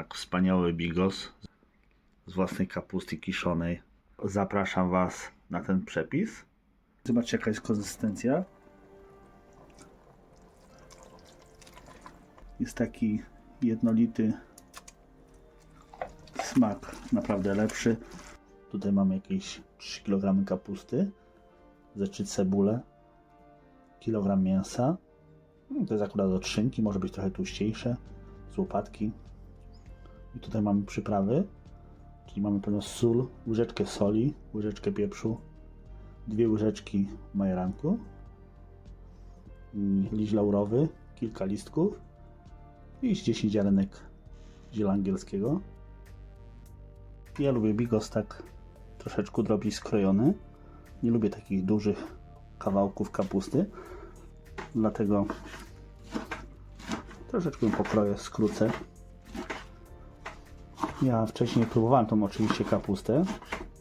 tak wspaniały bigos z własnej kapusty kiszonej. Zapraszam Was na ten przepis. Zobaczcie jaka jest konsystencja. Jest taki jednolity smak, naprawdę lepszy. Tutaj mamy jakieś 3 kg kapusty, ze 3 cebule, kilogram mięsa. No, To jest akurat od szynki, może być trochę tłuściejsze, z łopatki. I tutaj mamy przyprawy, czyli mamy pewno sól, łyżeczkę soli, łyżeczkę pieprzu, dwie łyżeczki majeranku, liść laurowy, kilka listków i z 10 ziarenek ziela angielskiego. Ja lubię bigos tak troszeczkę drobniej skrojony. Nie lubię takich dużych kawałków kapusty, dlatego troszeczkę pokroję, skrócę. Ja wcześniej próbowałem tą oczywiście kapustę.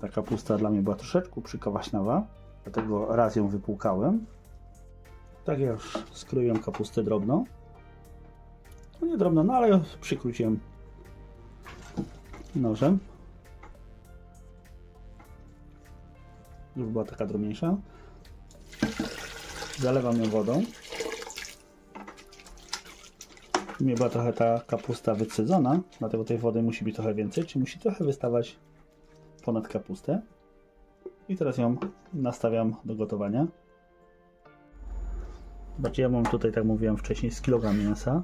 Ta kapusta dla mnie była troszeczkę przykawaśnawa, dlatego raz ją wypłukałem. Tak ja już skroiłem kapustę drobno. No nie drobno, no ale przykróciłem nożem. Już była taka drobniejsza. Zalewam ją wodą. Mnie była trochę ta kapusta wycedzona, dlatego tej wody musi być trochę więcej, czy musi trochę wystawać ponad kapustę. I teraz ją nastawiam do gotowania. Zobaczcie, ja mam tutaj, tak mówiłem wcześniej, z kilogram mięsa.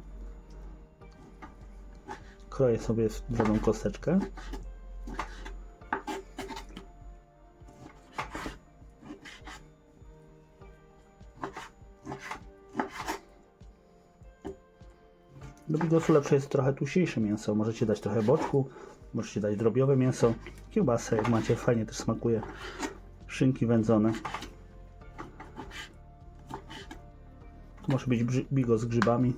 Kroję sobie w drobną kosteczkę. Do bigosu lepsze jest trochę tłuściejsze mięso. Możecie dać trochę boczku, możecie dać drobiowe mięso. Kiełbasę, jak macie, fajnie też smakuje. Szynki wędzone. Tu może być bigos z grzybami.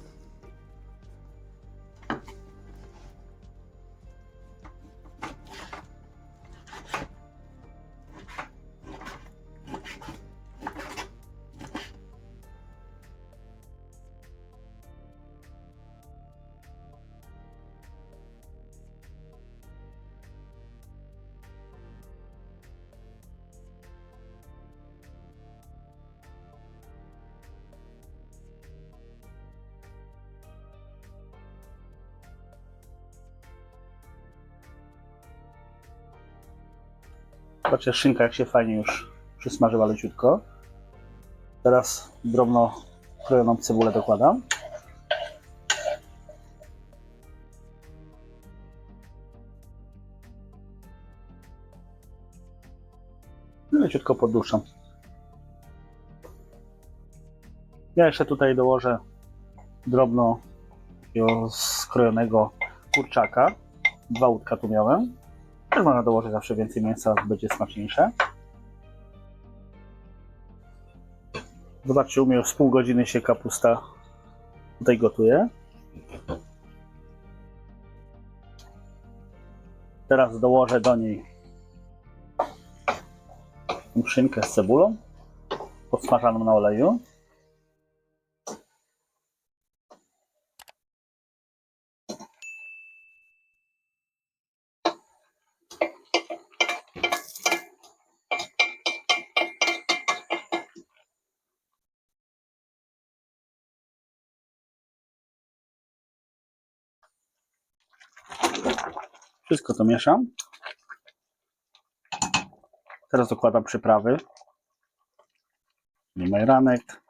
Zobaczcie, szynka jak się fajnie już przysmażyła leciutko. Teraz drobno krojoną cebulę dokładam. I leciutko podduszam. Ja jeszcze tutaj dołożę drobno skrojonego kurczaka. Dwa łódka tu miałem. Też można dołożyć zawsze więcej mięsa, będzie smaczniejsze. Zobaczcie, u mnie z pół godziny się kapusta tutaj gotuje. Teraz dołożę do niej szynkę z cebulą podsmażaną na oleju. Wszystko to mieszam. Teraz dokładam przyprawy. Czyli majeranek,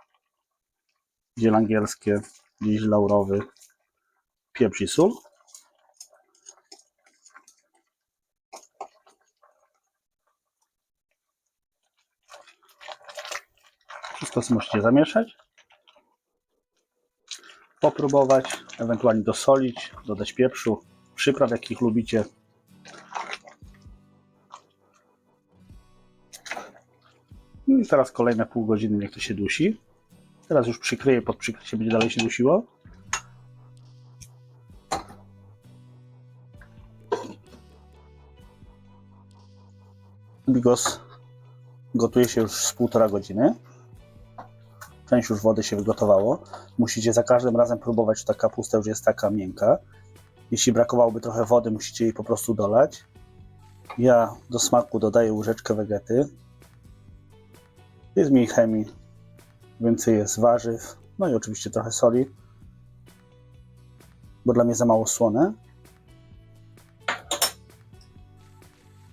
ziel angielskie, liść laurowy, pieprz i sól. Wszystko sobie musicie zamieszać. Popróbować, ewentualnie dosolić, dodać pieprzu, przypraw jakich lubicie. No i teraz kolejne pół godziny niech to się dusi. Teraz już przykryję, pod przykrycie będzie dalej się dusiło. Bigos gotuje się już z półtora godziny. Część już wody się wygotowało. Musicie za każdym razem próbować, czy ta kapusta już jest taka miękka. Jeśli brakowałoby trochę wody, musicie jej po prostu dolać. Ja do smaku dodaję łyżeczkę wegety. Jest mniej chemii, więcej jest warzyw, no i oczywiście trochę soli, bo dla mnie za mało słone.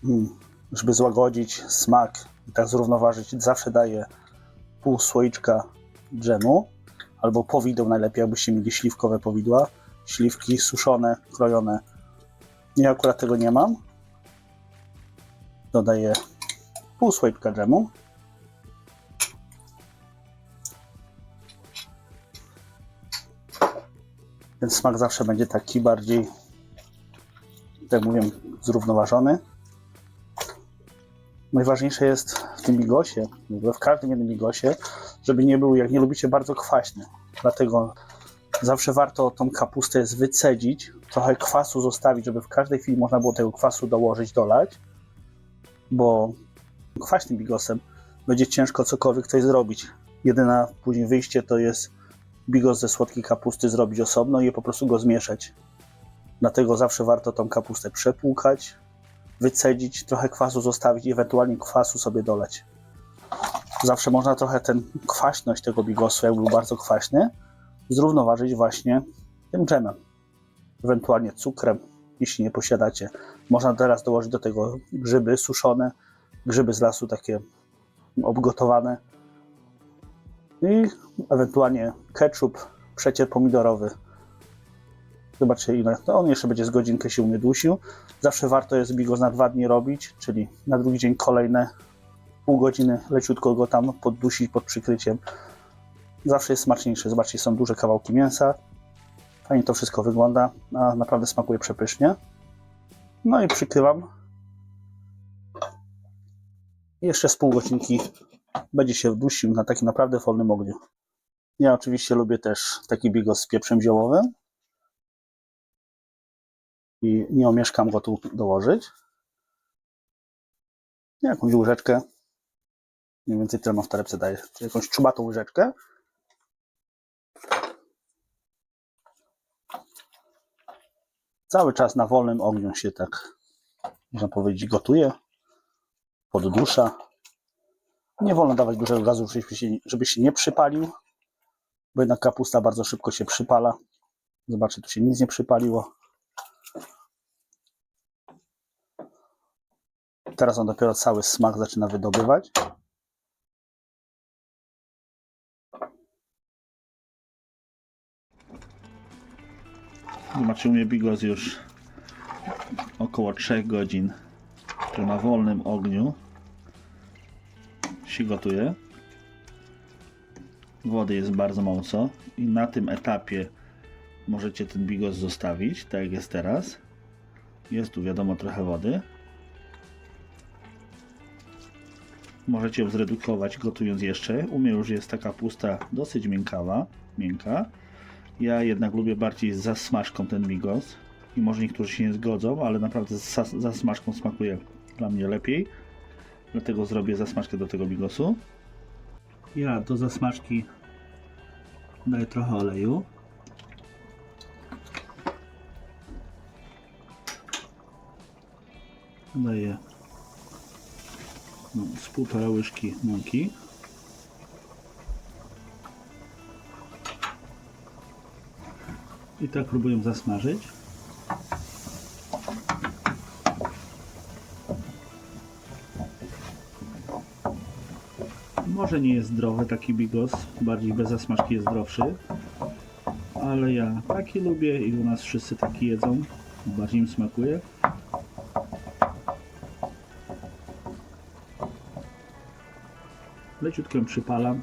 Mm, żeby złagodzić smak i tak zrównoważyć, zawsze daję pół słoiczka dżemu albo powideł najlepiej, jakbyście mieli śliwkowe powidła. Śliwki suszone, krojone. Ja akurat tego nie mam. Dodaję pół słoiczka dżemu. Ten smak zawsze będzie taki bardziej, tak mówię, zrównoważony. Najważniejsze jest w tym bigosie, w każdym jednym bigosie, żeby nie był, jak nie lubicie, bardzo kwaśny. Dlatego zawsze warto tą kapustę wycedzić, trochę kwasu zostawić, żeby w każdej chwili można było tego kwasu dołożyć, dolać, bo kwaśnym bigosem będzie ciężko cokolwiek coś zrobić. Jedyna później wyjście to jest bigos ze słodkiej kapusty zrobić osobno i po prostu go zmieszać. Dlatego zawsze warto tą kapustę przepłukać, wycedzić, trochę kwasu zostawić i ewentualnie kwasu sobie dolać. Zawsze można trochę ten kwaśność tego bigosu, jak był bardzo kwaśny, zrównoważyć właśnie tym dżemem. Ewentualnie cukrem, jeśli nie posiadacie. Można teraz dołożyć do tego grzyby suszone, grzyby z lasu takie obgotowane i ewentualnie ketchup, przecier pomidorowy. Zobaczcie ile. To on jeszcze będzie z godzinkę się u mnie dusił. Zawsze warto jest bigos na dwa dni robić, czyli na drugi dzień kolejne pół godziny leciutko go tam poddusić pod przykryciem. Zawsze jest smaczniejszy. Zobaczcie, są duże kawałki mięsa. Fajnie to wszystko wygląda, a naprawdę smakuje przepysznie. No i przykrywam. Jeszcze z pół godzinki będzie się dusił na takim naprawdę wolnym ogniu. Ja oczywiście lubię też taki bigos z pieprzem ziołowym. I nie omieszkam go tu dołożyć. Jakąś łyżeczkę. Mniej więcej tyle mam w torebce daję. Jakąś czubatą łyżeczkę. Cały czas na wolnym ogniu się tak, można powiedzieć, gotuje. Poddusza. Nie wolno dawać dużego gazu, żeby się, żeby się nie przypalił, bo jednak kapusta bardzo szybko się przypala. Zobaczcie, tu się nic nie przypaliło. Teraz on dopiero cały smak zaczyna wydobywać. Zobaczcie, u mnie bigos już około 3 godzin, który na wolnym ogniu się gotuje. Wody jest bardzo mocno i na tym etapie możecie ten bigos zostawić, tak jak jest teraz. Jest tu wiadomo trochę wody. Możecie ją zredukować gotując jeszcze. U mnie już jest taka pusta dosyć miękkawa, miękka. Ja jednak lubię bardziej z zasmażką ten bigos. I może niektórzy się nie zgodzą, ale naprawdę z zas- zasmażką smakuje dla mnie lepiej. Dlatego zrobię zasmażkę do tego bigosu. Ja do zasmażki daję trochę oleju. Daję no, z półtora łyżki mąki. I tak próbuję zasmażyć. Może nie jest zdrowy taki bigos, bardziej bez zasmażki jest zdrowszy. Ale ja taki lubię i u nas wszyscy taki jedzą. Bardziej im smakuje. Leciutko przypalam.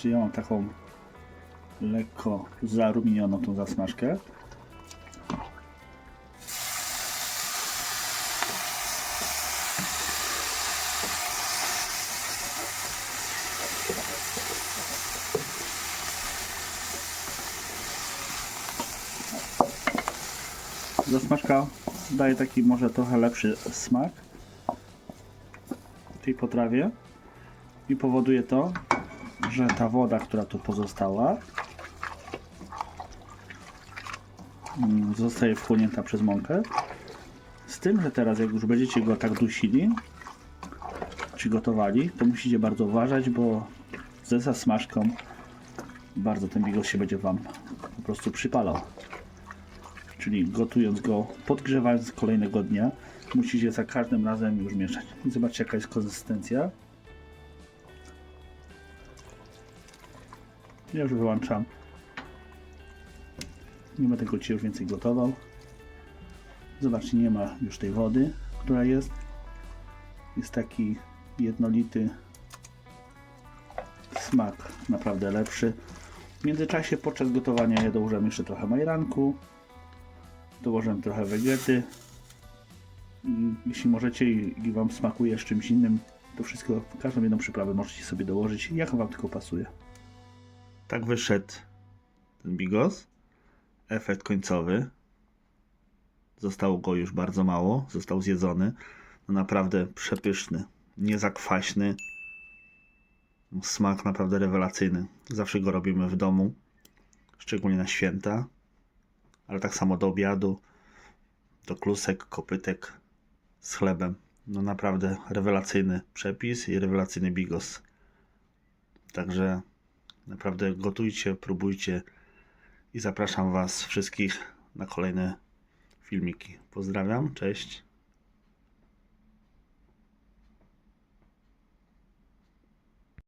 Znaczy ja mam taką lekko zarumienioną tą zasmażkę. Zasmażka daje taki może trochę lepszy smak tej potrawie i powoduje to, że ta woda, która tu pozostała, mm, zostaje wchłonięta przez mąkę. Z tym, że teraz jak już będziecie go tak dusili, czy gotowali, to musicie bardzo uważać, bo ze zasmażką bardzo ten bigos się będzie Wam po prostu przypalał. Czyli gotując go, podgrzewając kolejnego dnia, musicie za każdym razem już mieszać. Zobaczcie jaka jest konsystencja. Ja już wyłączam. Nie będę go dzisiaj już więcej gotował. Zobaczcie, nie ma już tej wody, która jest. Jest taki jednolity smak, naprawdę lepszy. W międzyczasie podczas gotowania ja dołożyłem jeszcze trochę majranku. Dołożyłem trochę wegety. Jeśli możecie i Wam smakuje z czymś innym, to wszystko, każdą jedną przyprawę możecie sobie dołożyć, jak Wam tylko pasuje. Tak wyszedł ten bigos. Efekt końcowy. Zostało go już bardzo mało, został zjedzony. No naprawdę przepyszny, niezakwaśny. Smak naprawdę rewelacyjny. Zawsze go robimy w domu, szczególnie na święta, ale tak samo do obiadu, do klusek, kopytek z chlebem. No naprawdę rewelacyjny przepis i rewelacyjny bigos. Także naprawdę gotujcie, próbujcie i zapraszam Was wszystkich na kolejne filmiki. Pozdrawiam, cześć.